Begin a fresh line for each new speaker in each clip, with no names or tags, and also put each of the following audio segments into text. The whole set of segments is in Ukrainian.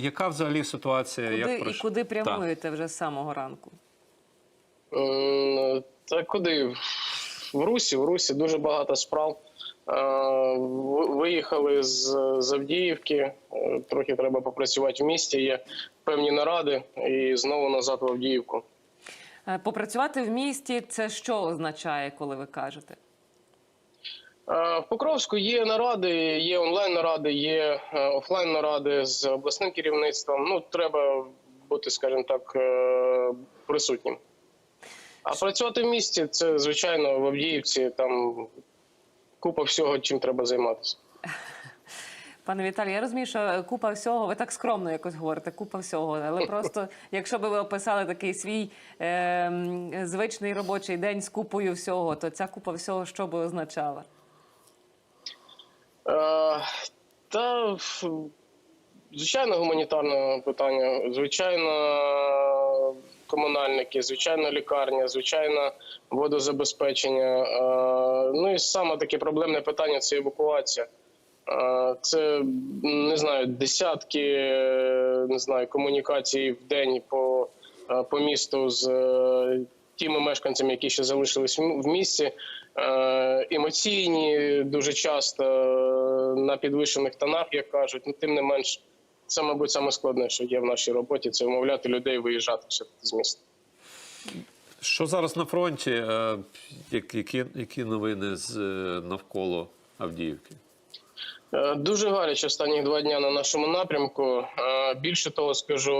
Яка взагалі ситуація?
Куди
як
і куди
Так.
прямуєте вже з самого ранку?
Та куди? В Русі, в Русі дуже багато справ. Е, Виїхали з з Авдіївки, е, трохи треба попрацювати в місті. Є певні наради і знову назад в Авдіївку.
Е, Попрацювати в місті це що означає, коли ви кажете?
Е, В Покровську є наради, є онлайн наради, є е, офлайн наради з обласним керівництвом. Ну треба бути, скажімо так, е, присутнім. А працювати в місті це звичайно в Авдіївці. Там купа всього, чим треба займатися.
Пане Віталію, я розумію, що купа всього, ви так скромно якось говорите, купа всього. Але просто, якщо би ви описали такий свій е, звичний робочий день з купою всього, то ця купа всього що би означала?
Е, Та звичайно, гуманітарне питання, звичайно, комунальники, звичайно, лікарня, звичайно, водозабезпечення. Е, Ну і саме таке проблемне питання це евакуація. Е, Це не знаю, десятки не знаю, комунікацій в день по, по місту з тими мешканцями, які ще залишились в місті. Емоційні дуже часто на підвищених тонах, як кажуть. Ну, тим не менш, це, мабуть, саме складне, що є в нашій роботі, це вмовляти людей виїжджати все з міста.
Що зараз на фронті? Е, Які, які новини з е, навколо Авдіївки?
Е, Дуже гаряче останні два дні на нашому напрямку. Більше того, скажу,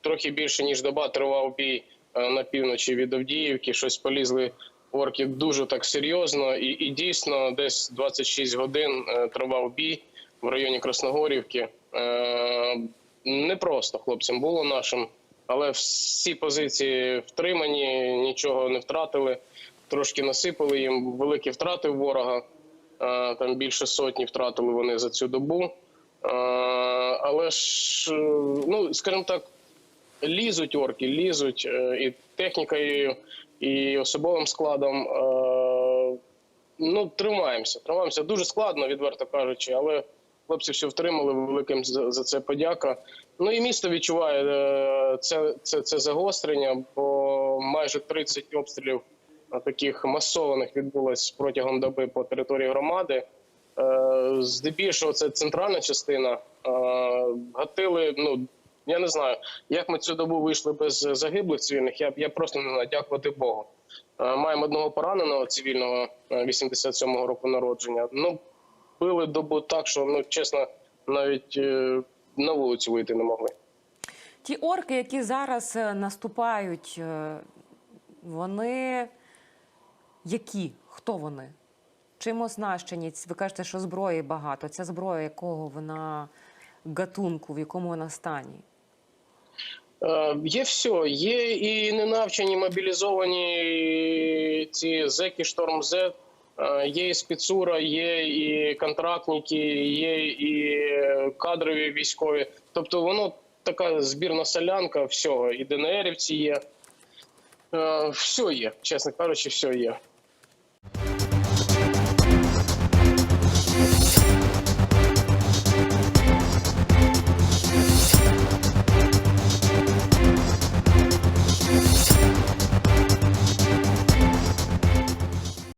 трохи більше ніж доба тривав бій на півночі від Авдіївки. Щось полізли орки дуже так серйозно, і, і дійсно десь 26 годин е, тривав бій в районі Красногорівки. Е, Непросто хлопцям було нашим, але всі позиції втримані, нічого не втратили. Трошки насипали їм великі втрати ворога. Е, Там більше сотні втратили вони за цю добу. Е, Але ж, ну скажімо так, лізуть орки, лізуть е, і технікою, і особовим складом. Е, Ну, тримаємося. Тримаємося дуже складно, відверто кажучи, але хлопці все втримали. Великим за це подяка. Ну і місто відчуває е, це, це, це загострення, бо майже 30 обстрілів таких масованих відбулось протягом доби по території громади. Здебільшого це центральна частина. Гатили, ну я не знаю, як ми цю добу вийшли без загиблих цивільних. Я, я просто не знаю, дякувати Богу. Е, Маємо одного пораненого цивільного е, 87-го року народження. Ну, били добу так, що ну чесно, навіть е, на вулицю вийти не могли.
Ті орки, які зараз е, наступають, е, вони які? Хто вони? Чим оснащені? Ви кажете, що зброї багато. Ця зброя якого вона гатунку, в якому вона стані?
Е, Є все. Є і ненавчені мобілізовані ці зеки Шторм З, е, є і спецура, є і контрактники, є і кадрові військові. Тобто воно така збірна солянка всього. І ДНРівці є. Е, Все є, чесно кажучи, все є.